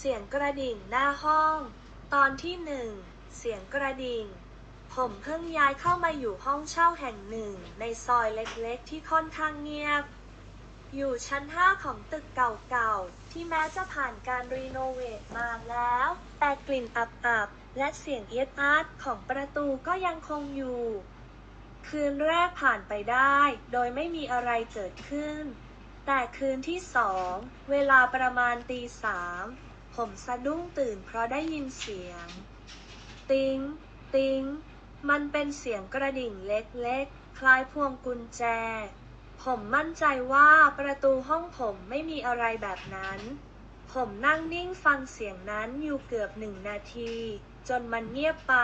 เสียงกระดิ่งหน้าห้อง ตอนที่หนึ่ง เสียงกระดิ่ง ผมเพิ่งย้ายเข้ามาอยู่ห้องเช่าแห่งหนึ่ง ในซอยเล็กๆ ที่ค่อนข้างเงียบ อยู่ชั้น5ของตึกเก่าๆ ที่แม้จะผ่านการรีโนเวทมาแล้ว แต่กลิ่นอับๆ และเสียงเอียดอาร์ตของประตูก็ยังคงอยู่ คืนแรกผ่านไปได้ โดยไม่มีอะไรเกิดขึ้น แต่คืนที่สอง เวลาประมาณตีสาม ผมสะดุ้งตื่นเพราะได้ยินเสียง ติง ติง มันเป็นเสียงกระดิ่งเล็กๆ คล้ายพวงกุญแจ ผมมั่นใจว่าประตูห้องผมไม่มีอะไรแบบนั้น ผมนั่งนิ่งฟังเสียงนั้นอยู่เกือบหนึ่งนาที จนมันเงียบไป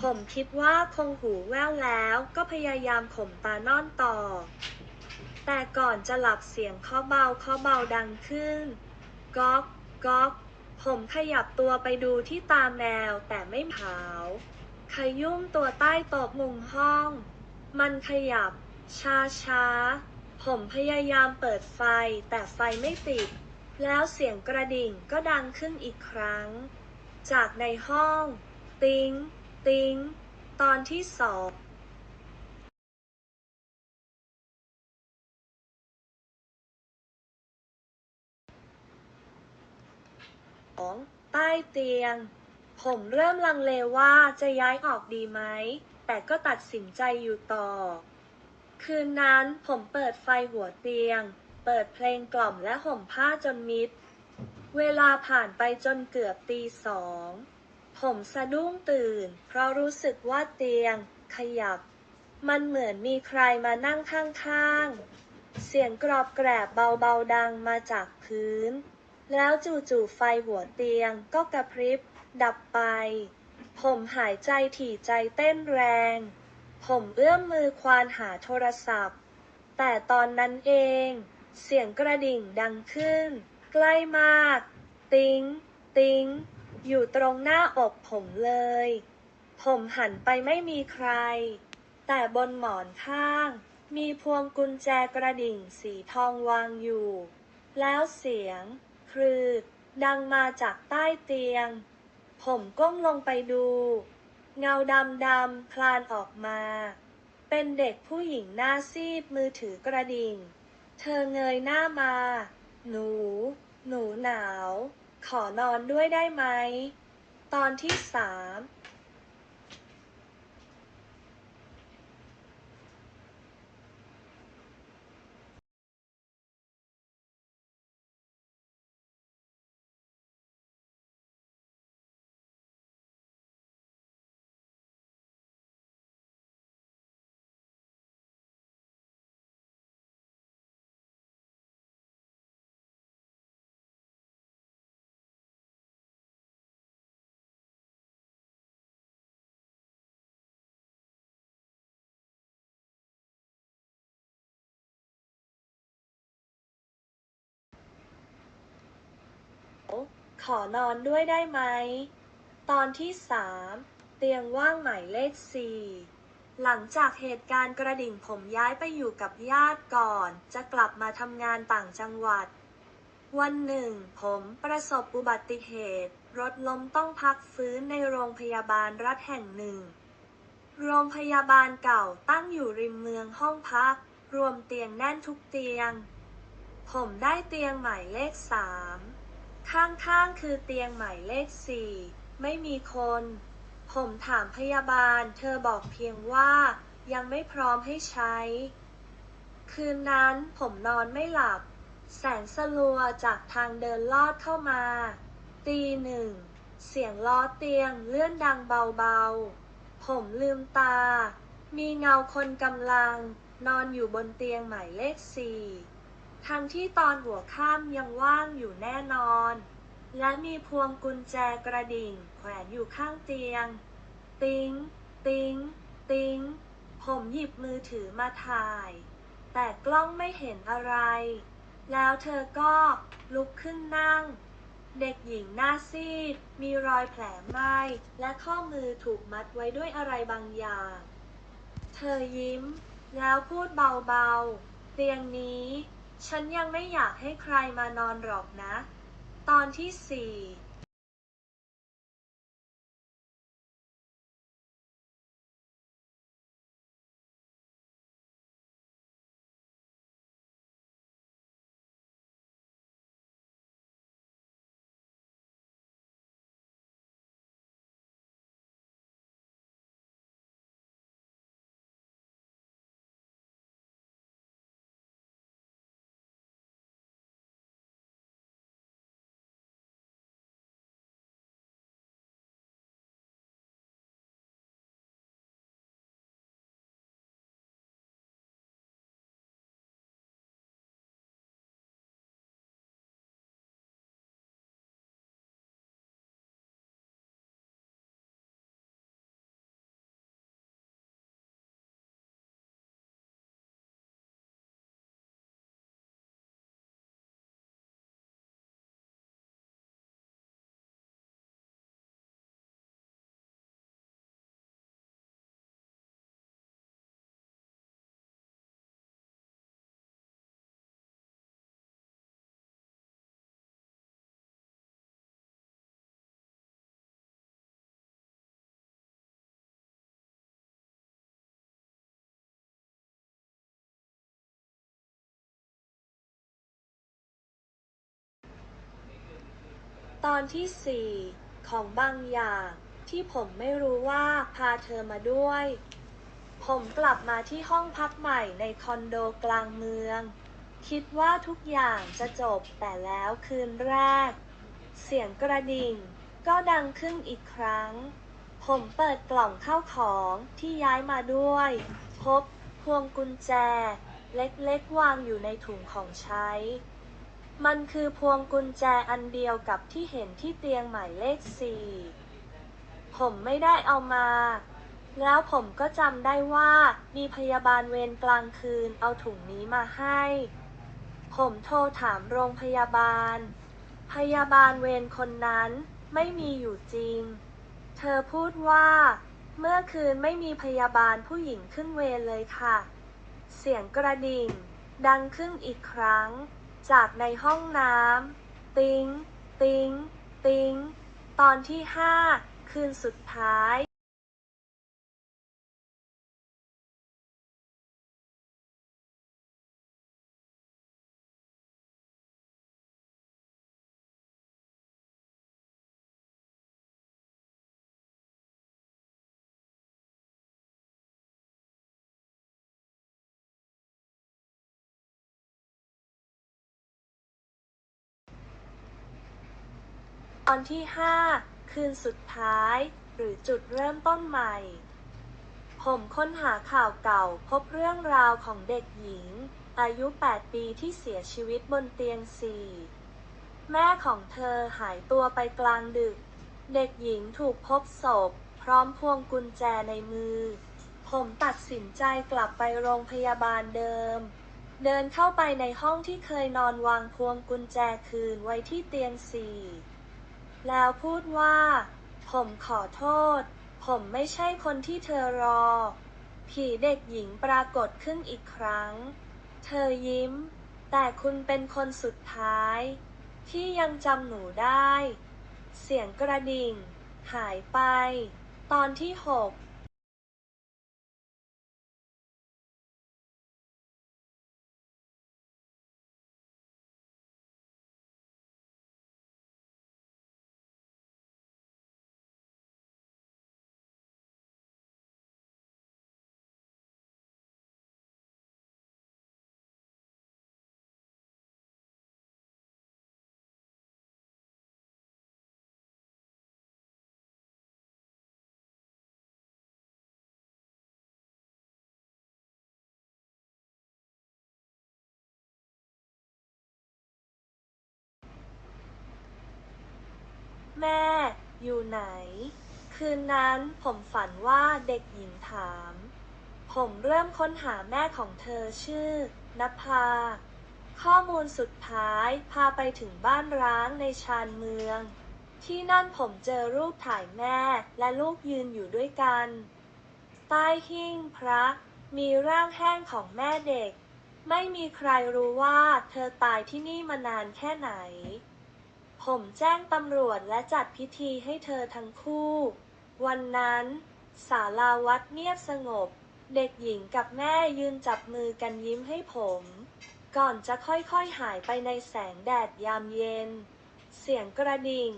ผมคิดว่าคงหูแว่วแล้วก็พยายามข่มตานอนต่อ แต่ก่อนจะหลับเสียงเคาะเบาเคาะเบาดังขึ้น ก๊อก ก๊อก ผมขยับตัวไปดูที่ตามแนวแต่ไม่ผาวขยุ่มตัวใต้โต๊ะมุมห้อง มันขยับ ช้าช้า ผมพยายามเปิดไฟแต่ไฟไม่ติด แล้วเสียงกระดิ่งก็ดังขึ้นอีกครั้ง จากในห้อง ติง ติง ตอนที่สอง ของใต้เตียง ผมเริ่มลังเลว่าจะย้ายออกดีไหม แต่ก็ตัดสินใจอยู่ต่อ คืนนั้นผมเปิดไฟหัวเตียง เปิดเพลงกล่อมและห่มผ้าจนมิด เวลาผ่านไปจนเกือบตีสอง ผมสะดุ้งตื่น เพราะรู้สึกว่าเตียง ขยับ มันเหมือนมีใครมานั่งข้างๆ เสียงกรอบแกรบเบาๆดังมาจากพื้น แล้วจู่ๆไฟหัวเตียงก็กระพริบ ดับไป ผมหายใจถี่ใจเต้นแรง ผมเอื้อมมือควานหาโทรศัพท์ แต่ตอนนั้นเอง เสียงกระดิ่งดังขึ้น ใกล้มาก ติงติงอยู่ตรงหน้าอกผมเลย ผมหันไปไม่มีใคร แต่บนหมอนข้าง มีพวงกุญแจกระดิ่งสีทองวางอยู่ แล้วเสียง พรืดดังมาจากใต้เตียง ผมก้มลงไปดู เงาดำดำๆคลานออกมา เป็นเด็กผู้หญิงหน้าซีดมือถือกระดิ่ง เธอเงยหน้ามา หนู หนูหนาว ขอนอนด้วยได้ไหม ตอนที่สาม ขอนอนด้วยได้ไหม ตอนที่สามเตียงว่างหมายเลขสี่หลังจากเหตุการณ์กระดิ่งผมย้ายไปอยู่กับญาติก่อน จะกลับมาทำงานต่างจังหวัด วันหนึ่ง ผมประสบอุบัติเหตุ รถล้มต้องพักฟื้นในโรงพยาบาลรัฐแห่งหนึ่ง โรงพยาบาลเก่าตั้งอยู่ริมเมืองห้องพัก รวมเตียงแน่นทุกเตียง ผมได้เตียงหมายเลขสาม ข้างๆคือเตียงหมายเลขสี่ ไม่มีคน ผมถามพยาบาล เธอบอกเพียงว่า ยังไม่พร้อมให้ใช้ คืนนั้นผมนอนไม่หลับ แสงสลัวจากทางเดินลอดเข้ามา ตีหนึ่ง เสียงล้อเตียงเลื่อนดังเบาๆ ผมลืมตา มีเงาคนกำลัง นอนอยู่บนเตียงหมายเลขสี่ ทั้งที่ตอนหัวค่ำยังว่างอยู่แน่นอน และมีพวงกุญแจกระดิ่งแขวนอยู่ข้างเตียง ติง ติง ติง ผมหยิบมือถือมาถ่าย แต่กล้องไม่เห็นอะไร แล้วเธอก็ลุกขึ้นนั่ง เด็กหญิงหน้าซีด มีรอยแผลไหม้และข้อมือถูกมัดไว้ด้วยอะไรบางอย่าง เธอยิ้ม แล้วพูดเบาๆ เตียงนี้ ฉันยังไม่อยากให้ใครมานอนหรอกนะ ตอนที่สี่ ตอนที่สี่ของบางอย่าง ที่ผมไม่รู้ว่าพาเธอมาด้วย ผมกลับมาที่ห้องพักใหม่ในคอนโดกลางเมือง คิดว่าทุกอย่างจะจบแต่แล้วคืนแรก เสียงกระดิ่ง ก็ดังขึ้นอีกครั้ง ผมเปิดกล่องเข้าของที่ย้ายมาด้วย พบพวงกุญแจ เล็กๆวางอยู่ในถุงของใช้ มันคือพวงกุญแจอันเดียวกับที่เห็นที่เตียงหมายเลขสี่ผมไม่ได้เอามา แล้วผมก็จำได้ว่า มีพยาบาลเวรกลางคืนเอาถุงนี้มาให้ ผมโทรถามโรงพยาบาล พยาบาลเวรคนนั้นไม่มีอยู่จริง เธอพูดว่า เมื่อคืนไม่มีพยาบาลผู้หญิงขึ้นเวรเลยค่ะ เสียงกระดิ่ง ดังขึ้นอีกครั้ง จากในห้องน้ำ ติ๊ง ติ๊ง ติ๊ง ตอนที่ห้า คืนสุดท้าย ตอนที่ห้าคืนสุดท้าย หรือจุดเริ่มต้นใหม่ ผมค้นหาข่าวเก่าพบเรื่องราวของเด็กหญิง อายุ 8 ปีที่เสียชีวิตบนเตียงสี่แม่ของเธอหายตัวไปกลางดึก เด็กหญิงถูกพบศพ พร้อมพวงกุญแจในมือ ผมตัดสินใจกลับไปโรงพยาบาลเดิม เดินเข้าไปในห้องที่เคยนอนวางพวงกุญแจคืนไว้ที่เตียงสี่ แล้วพูดว่า ผมขอโทษ ผมไม่ใช่คนที่เธอรอ ผีเด็กหญิงปรากฏขึ้นอีกครั้ง เธอยิ้ม แต่คุณเป็นคนสุดท้าย ที่ยังจำหนูได้ เสียงกระดิ่ง หายไป ตอนที่หก แม่อยู่ไหน คืนนั้นผมฝันว่าเด็กหญิงถาม ผมเริ่มค้นหาแม่ของเธอชื่อนภา ข้อมูลสุดท้ายพาไปถึงบ้านร้างในชานเมือง ที่นั่นผมเจอรูปถ่ายแม่และลูกยืนอยู่ด้วยกัน ใต้หิ้งพระ มีร่างแห้งของแม่เด็ก ไม่มีใครรู้ว่าเธอตายที่นี่มานานแค่ไหน ผมแจ้งตำรวจและจัดพิธีให้เธอทั้งคู่ วันนั้นศาลาวัดเงียบสงบ เด็กหญิงกับแม่ยืนจับมือกันยิ้มให้ผม ก่อนจะค่อยๆหายไปในแสงแดดยามเย็น เสียงกระดิ่ง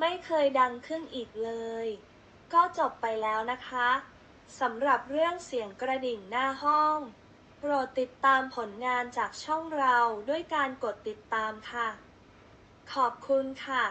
ไม่เคยดังขึ้นอีกเลย ก็จบไปแล้วนะคะสำหรับเรื่องเสียงกระดิ่งหน้าห้อง โปรดติดตามผลงานจากช่องเราด้วยการกดติดตามค่ะ ขอบคุณค่ะ